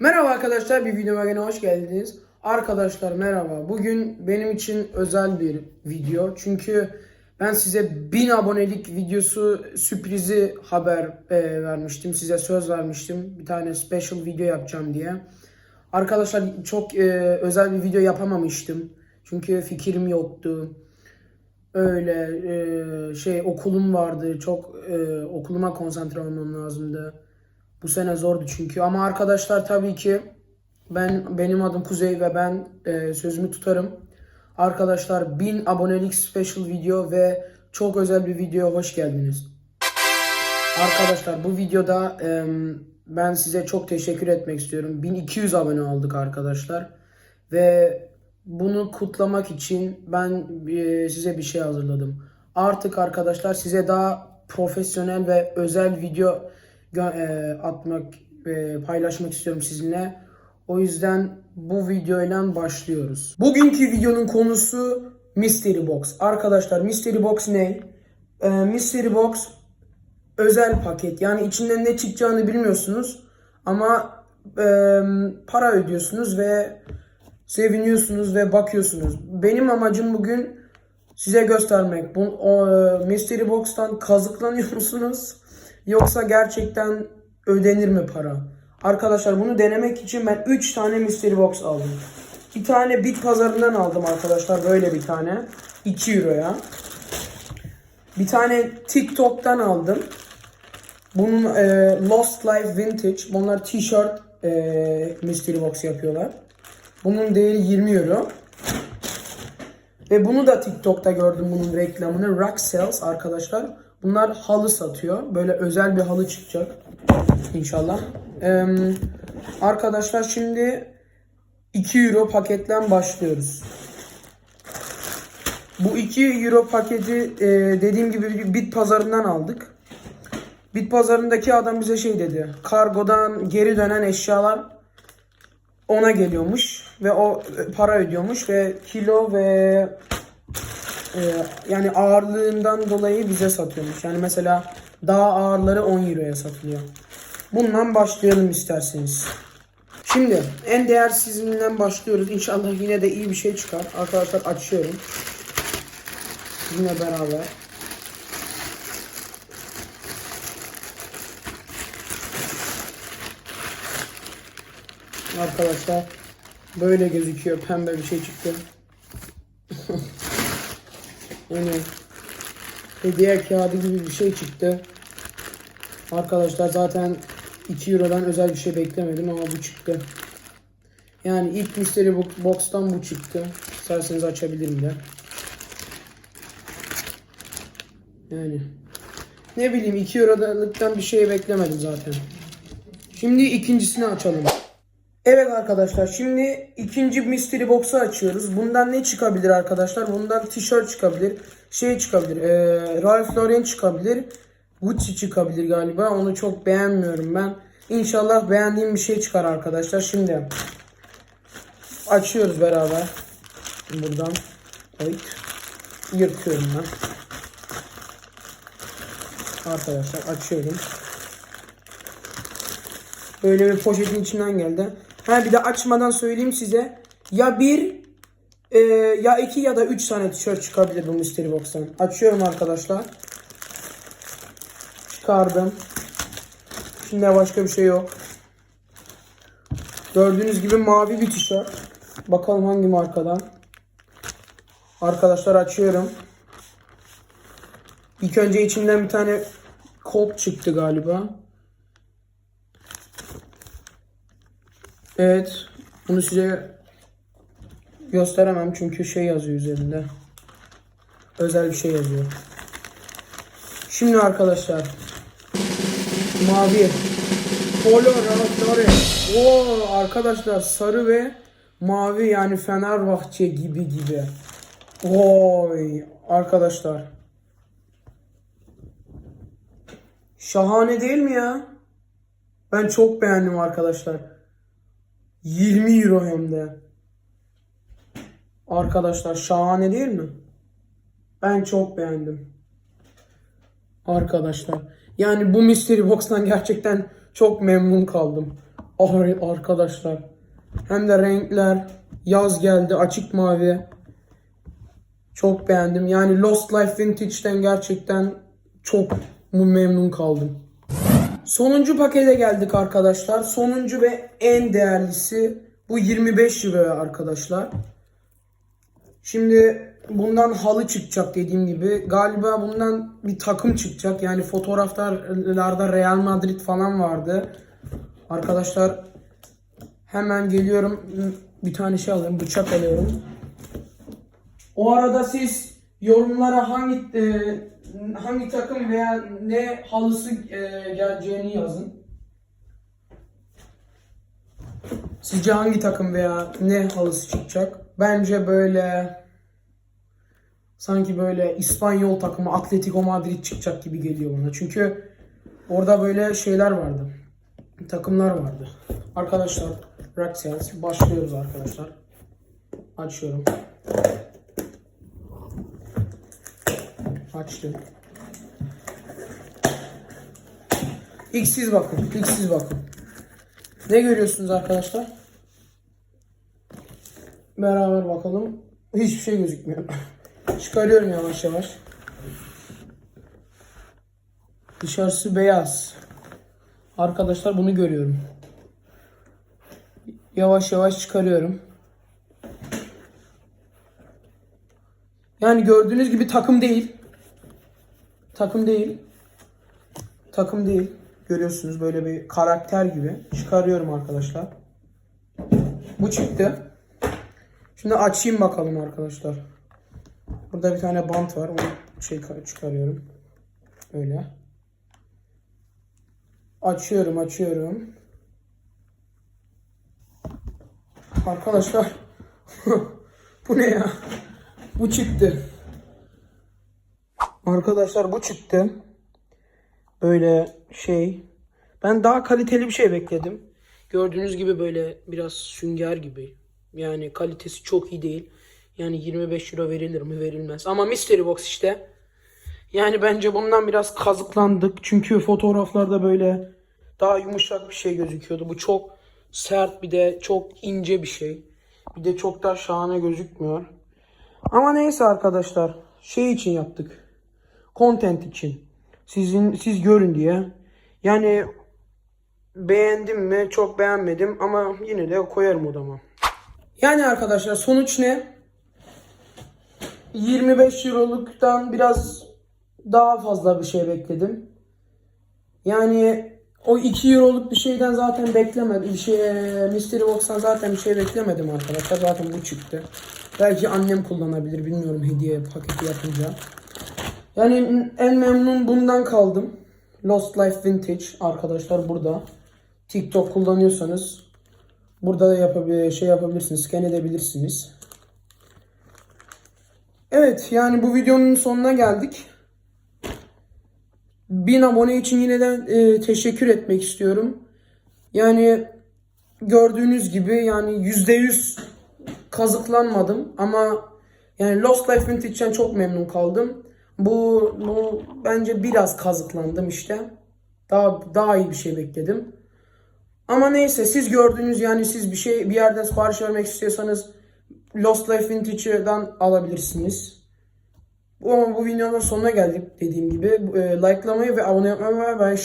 Merhaba arkadaşlar, bir videoma gene hoş geldiniz. Arkadaşlar merhaba. Bugün benim için özel bir video. Çünkü ben size 1000 abonelik videosu sürprizi haber e, vermiştim. Size söz vermiştim. Bir tane special video yapacağım diye. Arkadaşlar çok e, özel bir video yapamamıştım. Çünkü fikrim yoktu. Öyle e, şey okulum vardı. Çok e, okuluma konsantre olmam lazımdı. Bu sene zordu çünkü ama arkadaşlar tabii ki ben benim adım Kuzey ve ben e, sözümü tutarım. Arkadaşlar 1000 abonelik special video ve çok özel bir videoya hoş geldiniz. Arkadaşlar bu videoda e, ben size çok teşekkür etmek istiyorum. 1200 abone olduk arkadaşlar. Ve bunu kutlamak için ben e, size bir şey hazırladım. Artık arkadaşlar size daha profesyonel ve özel video atmak ve paylaşmak istiyorum sizinle. O yüzden bu videoyla başlıyoruz. Bugünkü videonun konusu Mystery Box. Arkadaşlar Mystery Box ne? E, Mystery Box özel paket. Yani içinden ne çıkacağını bilmiyorsunuz ama e, para ödüyorsunuz ve seviniyorsunuz ve bakıyorsunuz. Benim amacım bugün size göstermek. Bu o, e, Mystery Box'tan kazıklanıyor musunuz? Yoksa gerçekten ödenir mi para? Arkadaşlar bunu denemek için ben 3 tane Mystery Box aldım. Bir tane bit pazarından aldım arkadaşlar böyle bir tane. 2 euroya. Bir tane TikTok'tan aldım. Bunun e, Lost Life Vintage. Bunlar t-shirt e, mystery box yapıyorlar. Bunun değeri 20 euro. Ve bunu da TikTok'ta gördüm bunun reklamını. Rock Sales arkadaşlar. Bunlar halı satıyor. Böyle özel bir halı çıkacak. İnşallah. Ee, arkadaşlar şimdi 2 euro paketten başlıyoruz. Bu 2 euro paketi e, dediğim gibi bit pazarından aldık. Bit pazarındaki adam bize şey dedi. Kargodan geri dönen eşyalar ona geliyormuş ve o e, para ödüyormuş ve kilo ve e, yani ağırlığından dolayı bize satıyormuş. Yani mesela daha ağırları 10 euroya satılıyor. Bundan başlayalım isterseniz. Şimdi en değersizliğinden başlıyoruz. İnşallah yine de iyi bir şey çıkar. Arkadaşlar açıyorum. Yine beraber. Arkadaşlar böyle gözüküyor. Pembe bir şey çıktı. yani hediye kağıdı gibi bir şey çıktı. Arkadaşlar zaten 2 Euro'dan özel bir şey beklemedim ama bu çıktı. Yani ilk Bo- Box'tan bu çıktı. İsterseniz açabilirim de. Yani ne bileyim 2 Euro'dan bir şey beklemedim zaten. Şimdi ikincisini açalım. Evet arkadaşlar şimdi ikinci mystery box'u açıyoruz. Bundan ne çıkabilir arkadaşlar? Bundan tişört çıkabilir. Şey çıkabilir. E, Ralph Lauren çıkabilir. Gucci çıkabilir galiba. Onu çok beğenmiyorum ben. İnşallah beğendiğim bir şey çıkar arkadaşlar. Şimdi açıyoruz beraber. Buradan. Evet. Yırtıyorum ben. Arkadaşlar açıyorum. Böyle bir poşetin içinden geldi. Ha bir de açmadan söyleyeyim size. Ya bir e, ya iki ya da üç tane tişört çıkabilir bu mystery box'tan. Açıyorum arkadaşlar. Çıkardım. Şimdi başka bir şey yok. Gördüğünüz gibi mavi bir tişört. Bakalım hangi markadan. Arkadaşlar açıyorum. İlk önce içinden bir tane Colt çıktı galiba. Evet. Bunu size gösteremem çünkü şey yazıyor üzerinde. Özel bir şey yazıyor. Şimdi arkadaşlar. Mavi. Polo Raflore. Oo arkadaşlar sarı ve mavi yani Fenerbahçe gibi gibi. Oy arkadaşlar. Şahane değil mi ya? Ben çok beğendim arkadaşlar. 20 euro hem de. Arkadaşlar şahane değil mi? Ben çok beğendim. Arkadaşlar. Yani bu Mystery Box'tan gerçekten çok memnun kaldım. Ay arkadaşlar. Hem de renkler. Yaz geldi açık mavi. Çok beğendim. Yani Lost Life Vintage'den gerçekten çok memnun kaldım. Sonuncu pakete geldik arkadaşlar. Sonuncu ve en değerlisi bu 25 liraya arkadaşlar. Şimdi bundan halı çıkacak dediğim gibi. Galiba bundan bir takım çıkacak. Yani fotoğraflarda Real Madrid falan vardı. Arkadaşlar hemen geliyorum. Bir tane şey alıyorum. Bıçak alıyorum. O arada siz yorumlara hangi e, hangi takım veya ne halısı e, geleceğini yazın. Sizce hangi takım veya ne halısı çıkacak? Bence böyle sanki böyle İspanyol takımı Atletico Madrid çıkacak gibi geliyor bana. Çünkü orada böyle şeyler vardı. Takımlar vardı. Arkadaşlar Sales başlıyoruz arkadaşlar. Açıyorum. Açtım. İlk bakın. İlk bakın. Ne görüyorsunuz arkadaşlar? Beraber bakalım. Hiçbir şey gözükmüyor. Çıkarıyorum yavaş yavaş. Dışarısı beyaz. Arkadaşlar bunu görüyorum. Yavaş yavaş çıkarıyorum. Yani gördüğünüz gibi takım değil. Takım değil. Takım değil. Görüyorsunuz böyle bir karakter gibi. Çıkarıyorum arkadaşlar. Bu çıktı. Şimdi açayım bakalım arkadaşlar. Burada bir tane bant var. Onu şey çıkarıyorum. Öyle. Açıyorum, açıyorum. Arkadaşlar bu ne ya? Bu çıktı. Arkadaşlar bu çıktı. Böyle şey. Ben daha kaliteli bir şey bekledim. Gördüğünüz gibi böyle biraz sünger gibi. Yani kalitesi çok iyi değil. Yani 25 euro verilir mi verilmez. Ama Mystery Box işte. Yani bence bundan biraz kazıklandık. Çünkü fotoğraflarda böyle daha yumuşak bir şey gözüküyordu. Bu çok sert bir de çok ince bir şey. Bir de çok da şahane gözükmüyor. Ama neyse arkadaşlar. Şey için yaptık. Content için. Sizin siz görün diye. Yani beğendim mi? Çok beğenmedim ama yine de koyarım odama. Yani arkadaşlar sonuç ne? 25 euroluktan biraz daha fazla bir şey bekledim. Yani o 2 euroluk bir şeyden zaten beklemedim. Şey, Mystery Box'tan zaten bir şey beklemedim arkadaşlar. Zaten bu çıktı. Belki annem kullanabilir bilmiyorum hediye paketi yapınca. Yani en memnun bundan kaldım. Lost Life Vintage arkadaşlar burada. TikTok kullanıyorsanız burada da yapabilir, şey yapabilirsiniz, scan edebilirsiniz. Evet yani bu videonun sonuna geldik. 1000 abone için yine de e, teşekkür etmek istiyorum. Yani gördüğünüz gibi yani %100 kazıklanmadım ama yani Lost Life Vintage'den çok memnun kaldım. Bu, bu bence biraz kazıklandım işte. Daha daha iyi bir şey bekledim. Ama neyse siz gördüğünüz yani siz bir şey bir yerden sipariş vermek istiyorsanız Lost Life Vintage'dan alabilirsiniz. Bu, bu videonun sonuna geldik dediğim gibi. E, likelamayı ve abone olmayı ve